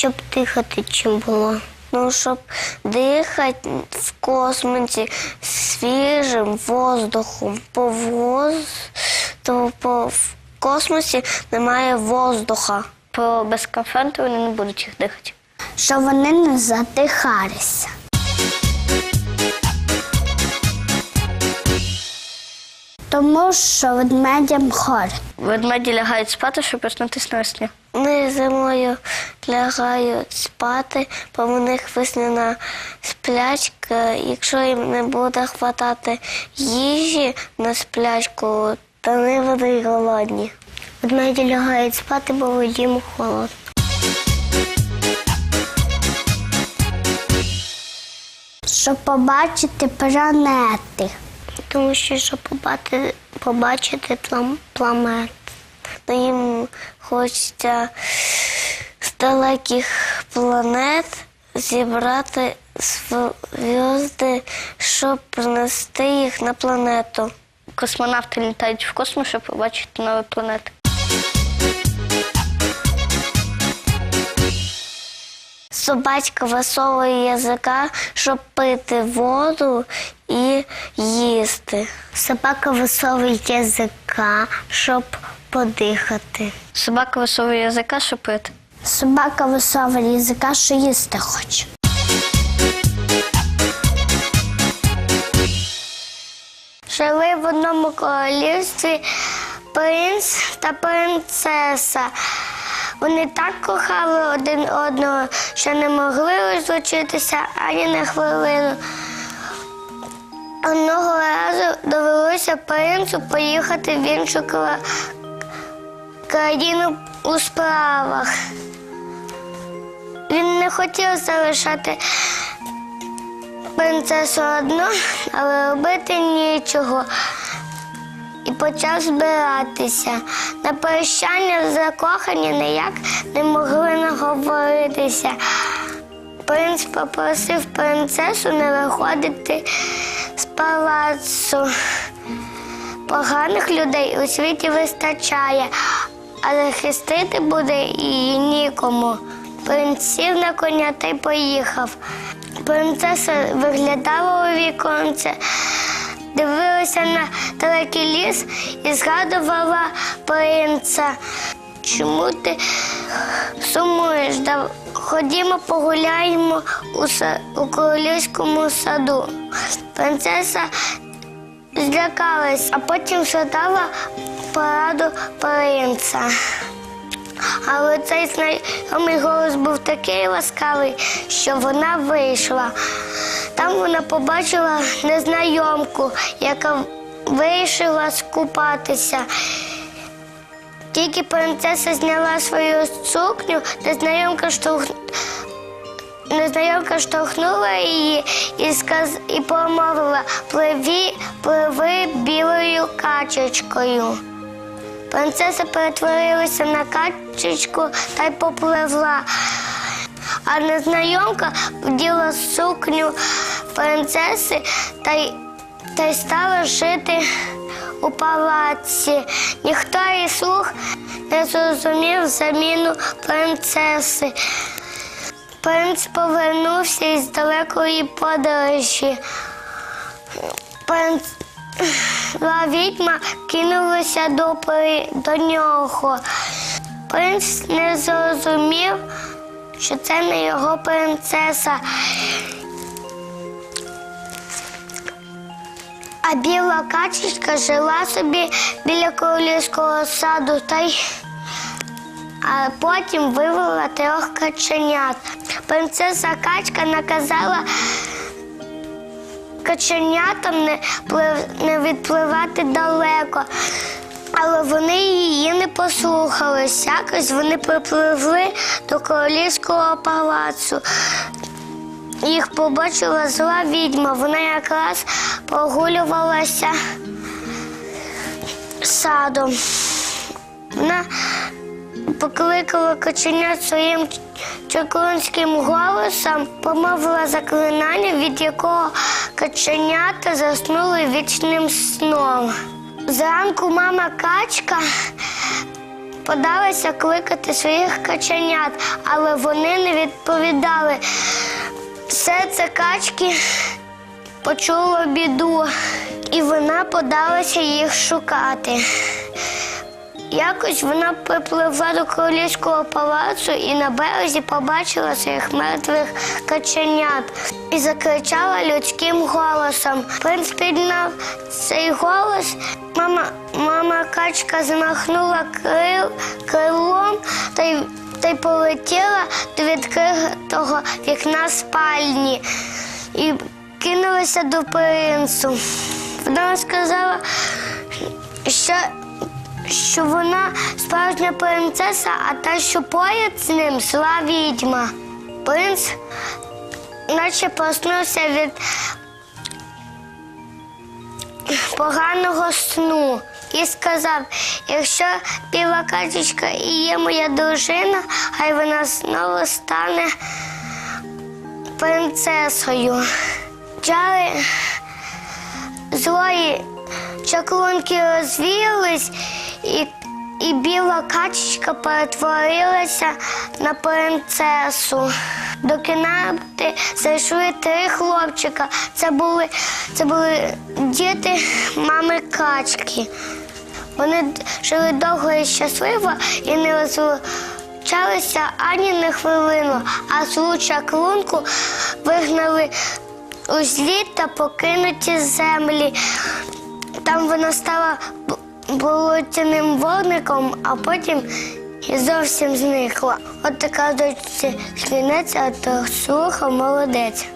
щоб дихати чим було. Ну, щоб дихати в космосі свіжим воздухом. По воз... то по в космосі немає воздуха. По без конфету вони не будуть їх дихати. Щоб вони не задихалися. Тому що ведмедям хор. Ведмеді лягають спати, щоб проснутися навесні. Вони зимою лягають спати, бо в них весняна сплячка. Якщо їм не буде хватати їжі на сплячку, то вони будуть голодні. Ведмеді лягають спати, бо їм холодно. Щоб побачити планети. Тому що щоб побачити, побачити плам, планет, то їм хочеться далеких планет зібрати зв'язки, щоб принести їх на планету. Космонавти літають в космос, щоб побачити нові планети. Собачка висовує язика, щоб пити воду і їсти. Собака висовує язика, щоб подихати. Собака висовує язика, щоб пити. Собака висовує язика, що їсти хоче. Жили в одному королівстві принц та принцеса. Вони так кохали один одного, що не могли розлучитися ані на хвилину. Одного разу довелося принцу поїхати в іншу країну у справах. Він не хотів залишати принцесу одну, але робити нічого. І почав збиратися. На прощання закохані ніяк не могли наговоритися. Принц попросив принцесу не виходити з палацу. Поганих людей у світі вистачає, але хистити буде її нікому. Принц сів на коня та й поїхав. Принцеса виглядала у віконце, дивилася на далекий ліс і згадувала принца. Чому ти сумуєш? Ходімо погуляємо у, у королівському саду. Принцеса злякалась, а потім згадала пораду принца. Але цей знайомий голос був такий ласкавий, що вона вийшла. Там вона побачила незнайомку, яка вирішила скупатися. Тільки принцеса зняла свою сукню, незнайомка штовх... Незнайомка штовхнула її і, сказ... і промовила пливі, пливи білою качечкою. Принцеса перетворилася на качечку та й попливла. А незнайомка вділа сукню принцеси та й, та й стала жити у палаці. Ніхто і слух не зрозумів заміну принцеси. Принц повернувся із далекої подорожі. Принц... Відьма кинулася до, до нього. Принц не зрозумів, що це не його принцеса. А біла качечка жила собі біля королівського саду та й а потім вивела трьох каченят. Принцеса качка наказала каченятам не, плив- не відпливати далеко. Але вони її не послухались. Якось вони припливли до королівського палацу. Їх побачила зла відьма. Вона якраз прогулювалася садом. Вона покликала каченят своїм чаклунським голосом, помовила заклинання, від якого каченята заснули вічним сном. Зранку мама качка подалися кликати своїх каченят, але вони не відповідали. Серце качки почуло біду, і вона подалася їх шукати. Якось вона припливла до королівського палацу і на березі побачила своїх мертвих каченят і закричала людським голосом. Принц підняв цей голос. Мама, мама качка змахнула крил, крилом та й, та й полетіла до відкритого вікна спальні і кинулася до принцу. Вона сказала, що що вона справжня принцеса, а та, що поряд з ним зла відьма. Принц наче проснувся від поганого сну і сказав: якщо біла качечка і є моя дружина, хай вона знову стане принцесою. Чари злої чаклунки розвіялись, і, і біла качечка перетворилася на принцесу. До кімнати зайшли три хлопчика. Це були, це були діти мами качки. Вони жили довго і щасливо і не розлучалися ані на хвилину, а злу чаклунку вигнали у злі та покинуті землі. Там вона стала болотяним вогником, а потім зовсім зникла. От така дочці смінець, а то слухав молодець.